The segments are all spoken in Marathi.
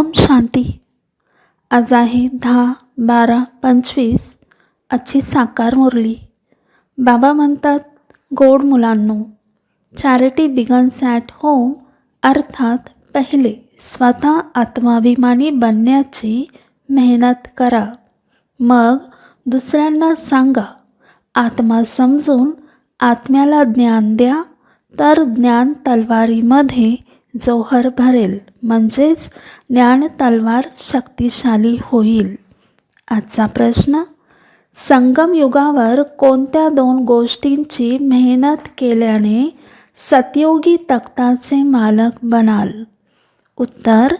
ओम शांती. आज आहे दहा बारा पंचवीस अच्छी साकार मुरली. बाबा म्हणतात गोड मुलांनो चॅरिटी बिगन्स ॲट होम अर्थात पहिले स्वतः आत्माभिमानी बनण्याची मेहनत करा. मग दुसऱ्यांना सांगा आत्मा समजून आत्म्याला ज्ञान द्या तर ज्ञान तलवारीमध्ये जोहर भरेल. म्हणजेच ज्ञान तलवार शक्तिशाली होईल. आजचा प्रश्न संगम युगावर कोणत्या दोन गोष्टींची मेहनत केल्याने सतयोगी तक्ताचे मालक बनाल? उत्तर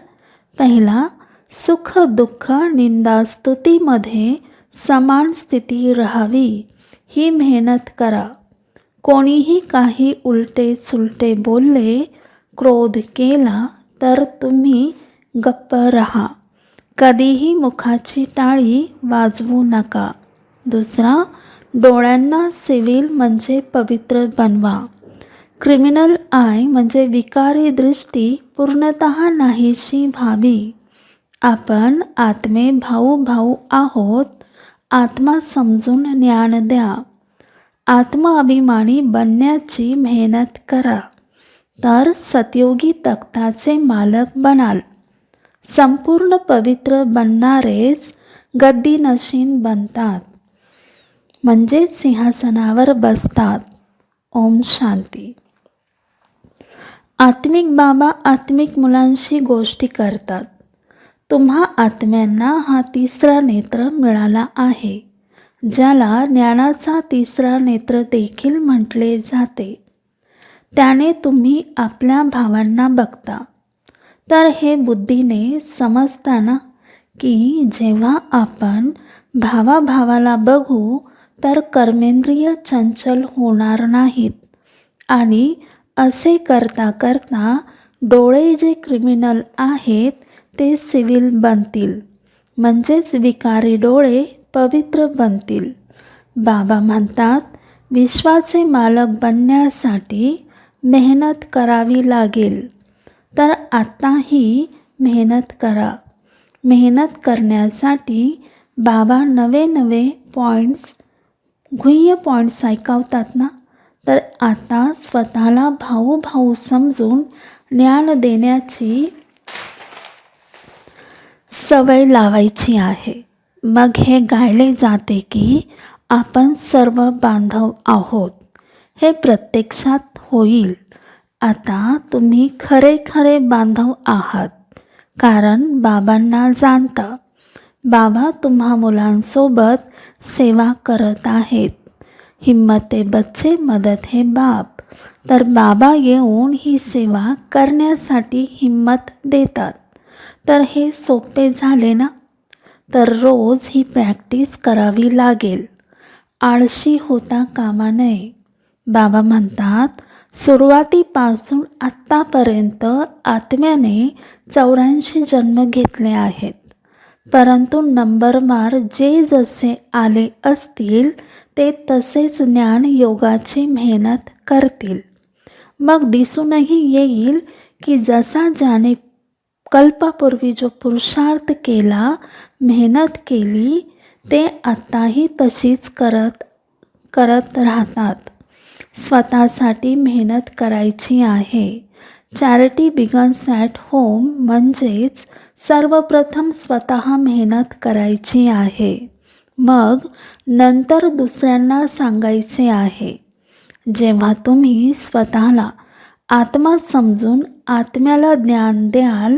पहिला सुख दुःख निंदास्तुतीमध्ये समान स्थिती राहावी ही मेहनत करा. कोणीही काही उलटे सुलटे बोलले क्रोध केला तर तुम्ही गप्प राहा. कधीही मुखाची टाळी वाजवू नका. दुसरा डोळ्यांना सिव्हिल म्हणजे पवित्र बनवा. क्रिमिनल आय म्हणजे विकारी दृष्टी पूर्णत नाहीशी व्हावी. आपण आत्मे भाऊ भाऊ आहोत. आत्मा समजून ज्ञान द्या. आत्माभिमानी बनण्याची मेहनत करा. तर सतयोगी तख्ताचे मालक बनाल. संपूर्ण पवित्र बनणारेच गद्दी नशीन बनतात. म्हणजे सिंहासनावर बसतात. ओम शांती. आत्मिक बाबा आत्मिक मुलांशी गोष्टी करतात. तुम्हा आत्म्यांना हा तिसरा नेत्र मिळाला आहे ज्याला ज्ञानाचा तिसरा नेत्र देखील म्हटले जाते. त्याने तुम्ही आपल्या भावांना बघता. तर हे बुद्धीने समजताना की जेव्हा आपण भावाभावाला बघू तर कर्मेंद्रिय चंचल होणार नाहीत. आणि असे करता करता डोळे जे क्रिमिनल आहेत ते सिव्हिल बनतील. म्हणजेच विकारी डोळे पवित्र बनतील. बाबा म्हणतात विश्वाचे मालक बनण्यासाठी मेहनत करावी लागेल. तर आत्ताही मेहनत करा. मेहनत करण्यासाठी बाबा नवे नवे पॉईंट्स गुह्य पॉईंट्स ऐकवतात ना? तर आता स्वतःला भाऊ भाऊ समजून ज्ञान देण्याची सवय लावायची आहे. मग हे गायले जाते की आपण सर्व बांधव आहोत. हे प्रत्यक्षात होईल. आता तुम्ही खरे खरे बांधव आहात कारण बाबांना जाणता. बाबा तुम्हा मुलांसोबत सेवा करत आहेत. हिम्मते बच्चे मदत हे बाप. तर बाबा येऊन ही सेवा करण्यासाठी हिम्मत देतात. तर हे सोपे झाले ना? तर रोज ही प्रॅक्टिस करावी लागेल. आळशी होता कामा नये. बाबा म्हणतात सुरुवातीपासून आत्तापर्यंत आत्म्याने चौऱ्याऐंशी जन्म घेतले आहेत. परंतु नंबरमार जे जसे आले असतील ते तसेच ज्ञान योगाची मेहनत करतील. मग दिसूनही येईल की जसा ज्याने कल्पापूर्वी जो पुरुषार्थ केला मेहनत केली ते आत्ताही तशीच करत करत राहतात. स्वतःसाठी मेहनत करायची आहे. चॅरिटी बिगन्स ॲट होम म्हणजेच सर्वप्रथम स्वतः मेहनत करायची आहे. मग नंतर दुसऱ्यांना सांगायचे आहे. जेव्हा तुम्ही स्वतःला आत्मा समजून आत्म्याला ज्ञान द्याल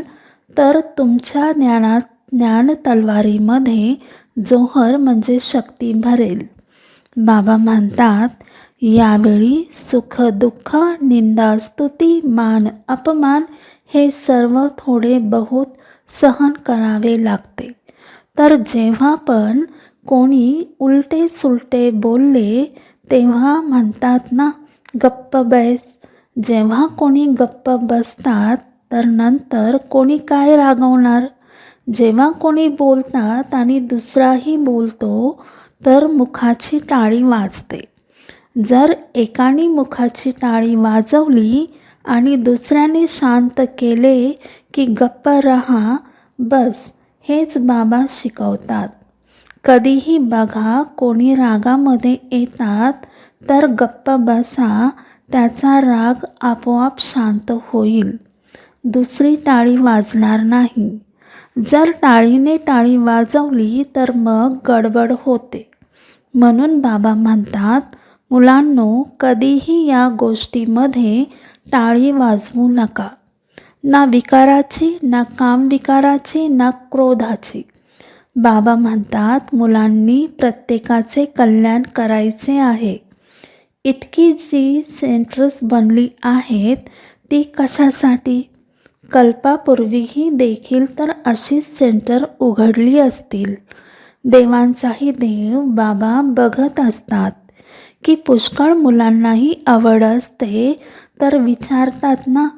तर तुमच्या ज्ञानात ज्ञान तलवारीमध्ये जोहर म्हणजे शक्ती भरेल. बाबा म्हणतात यावेळी सुख दुःख निंदा स्तुती मान अपमान हे सर्व थोडे बहुत सहन करावे लागते. तर जेव्हा पण कोणी उलटे सुलटे बोलले तेव्हा म्हणतात ना गप्प बैस. जेव्हा कोणी गप्प बसतात तर नंतर कोणी काय रागवणार? जेव्हा कोणी बोलतात आणि दुसराही बोलतो तर मुखाची टाळी वाजते. जर एकाने मुखाची टाळी वाजवली आणि दुसऱ्याने शांत केले की गप्प रहा बस हेच बाबा शिकवतात. कधीही बघा कोणी रागामध्ये येतात तर गप्प बसा त्याचा राग आपोआप शांत होईल. दुसरी टाळी वाजणार नाही. जर टाळीने टाळी वाजवली तर मग गडबड होते. म्हणून बाबा म्हणतात मुलांनो कधीही या गोष्टीमध्ये टाळी वाजवू नका. ना विकाराची ना कामविकाराची ना क्रोधाची. बाबा म्हणतात मुलांनी प्रत्येकाचे कल्याण करायचे आहे. इतकी जी सेंटर्स बनली आहेत ती कशासाठी? कल्पापूर्वीही देखील तर अशीच सेंटर उघडली असतील. देवांचाही देव बाबा बघत असतात. की पुष्कळ मुलांनाही आवड असते. तर विचारतात ना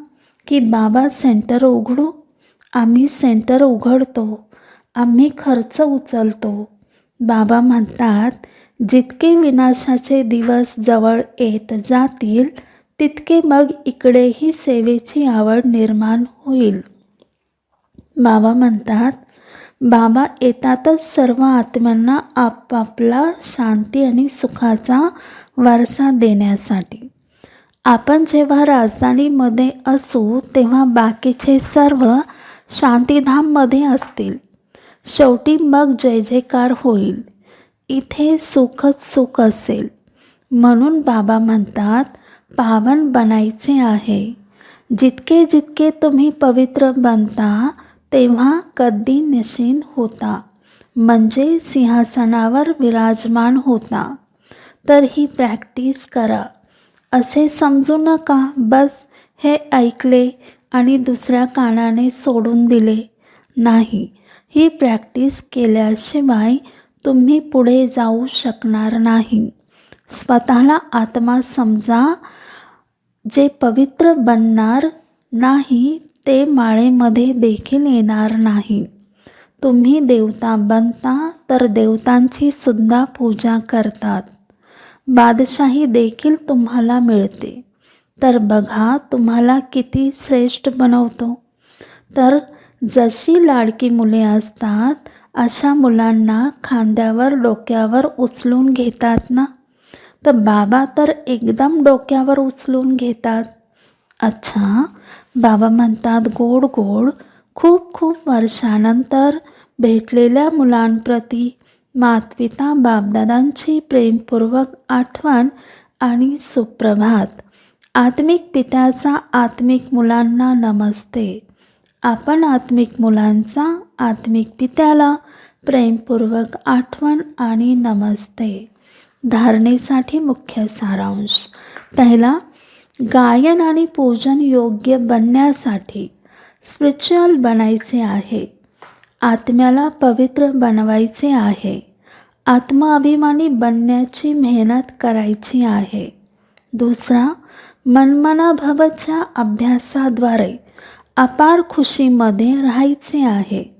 की बाबा सेंटर उघडू? आम्ही सेंटर उघडतो. आम्ही खर्च उचलतो. बाबा म्हणतात जितके विनाशाचे दिवस जवळ येत जातील तितके मग इकडेही सेवेची आवड निर्माण होईल. बाबा म्हणतात बाबा येतातच सर्व आत्म्यांना आपापला शांती आणि सुखाचा वारसा देण्यासाठी. आपण जेव्हा राजधानीमध्ये असू तेव्हा बाकीचे सर्व शांतीधाममध्ये असतील. शेवटी मग जय जयकार होईल. इथे सुखच सुख असेल. म्हणून बाबा म्हणतात पावन बनायचे आहे. जितके जितके तुम्ही पवित्र बनता तेव्हा कद्दी निशीन होता. म्हणजे सिंहासनावर विराजमान होता. तर ही प्रॅक्टिस करा. असे समजू नका. बस हे ऐकले आणि दुसऱ्या कानाने सोडून दिले. नाही ही प्रॅक्टिस केल्याशिवाय तुम्ही पुढे जाऊ शकणार नाही. स्वतःला आत्मा समजा जे पवित्र बनणार नाही ते माळेमध्ये देखील येणार नाही. तुम्ही देवता बनता तर देवतांची सुद्धा पूजा करतात. बादशाही देखील तुम्हाला मिळते. तर बघा तुम्हाला किती श्रेष्ठ बनवतो. तर जशी लाडकी मुले असतात अशा मुलांना खांद्यावर डोक्यावर उचलून घेतात ना? तर बाबा तर एकदम डोक्यावर उचलून घेतात. अच्छा बाबा म्हणतात गोड गोड. खूप खूप वर्षानंतर भेटलेल्या मुलांप्रती मातपिता बापदादांची प्रेमपूर्वक आठवण आणि सुप्रभात. आत्मिक पित्याचा आत्मिक मुलांना नमस्ते. आपण आत्मिक मुलांचा आत्मिक पित्याला प्रेमपूर्वक आठवण आणि नमस्ते. धारणेसाठी मुख्य सारांश. पहिला गायन आणि पूजन योग्य बनण्यासाठी स्पिरिच्युअल बनायचे आहे. आत्म्याला पवित्र बनवायचे आहे. आत्माभिमानी बनण्याची मेहनत करायची आहे. दुसरा मनमनाभवच्या अभ्यासाद्वारे अपार खुशीमध्ये राहायचे आहे.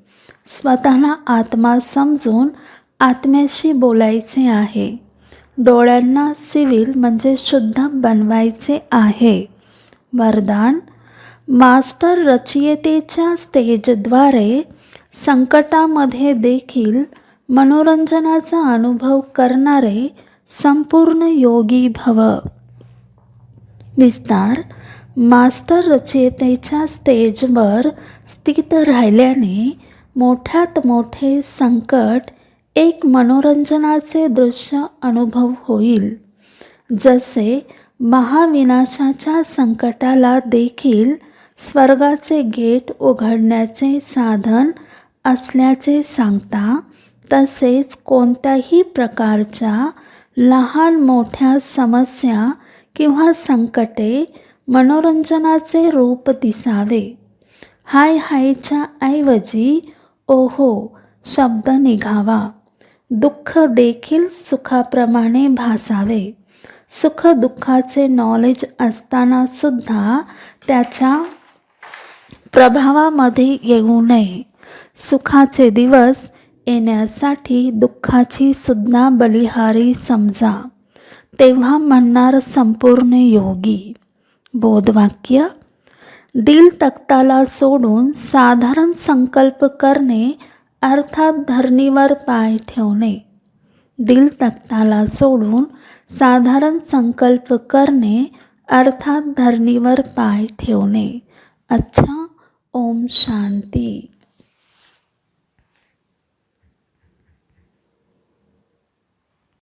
स्वतःला आत्मा समजून आत्म्याशी बोलायचे आहे. डोळ्यांना सिव्हिल म्हणजे शुद्ध बनवायचे आहे. वरदान मास्टर रचयितेच्या स्टेजद्वारे संकटामध्ये देखील मनोरंजनाचा अनुभव करणारे संपूर्ण योगी भव. विस्तार मास्टर रचयितेच्या स्टेजवर स्थित राहिल्याने मोठ्यात मोठे संकट एक मनोरंजनाचे दृश्य अनुभव होईल. जसे महाविनाशाच्या संकटाला देखील स्वर्गाचे गेट उघडण्याचे साधन असल्याचे सांगता तसेच कोणत्याही प्रकारच्या लहान मोठ्या समस्या किंवा संकटे मनोरंजनाचे रूप दिसावे. हाय हायच्या ऐवजी ओहो शब्द निघावा. दुःख देखील सुखाप्रमाणे भासावे. सुख दुःखाचे नॉलेज असताना सुद्धा त्याच्या प्रभावामध्ये येऊ नये. सुखाचे दिवस येण्यासाठी दुःखाची सुद्धा बलिहारी समजा. तेव्हा म्हणणार संपूर्ण योगी. बोधवाक्य दिल तक्ताला सोडून साधारण संकल्प करणे अर्थात धरणीवर पाय ठेवणे. दिल तख्ताला सोडून साधारण संकल्प करणे अर्थात धरणीवर पाय ठेवणे. अच्छा ओम शांती.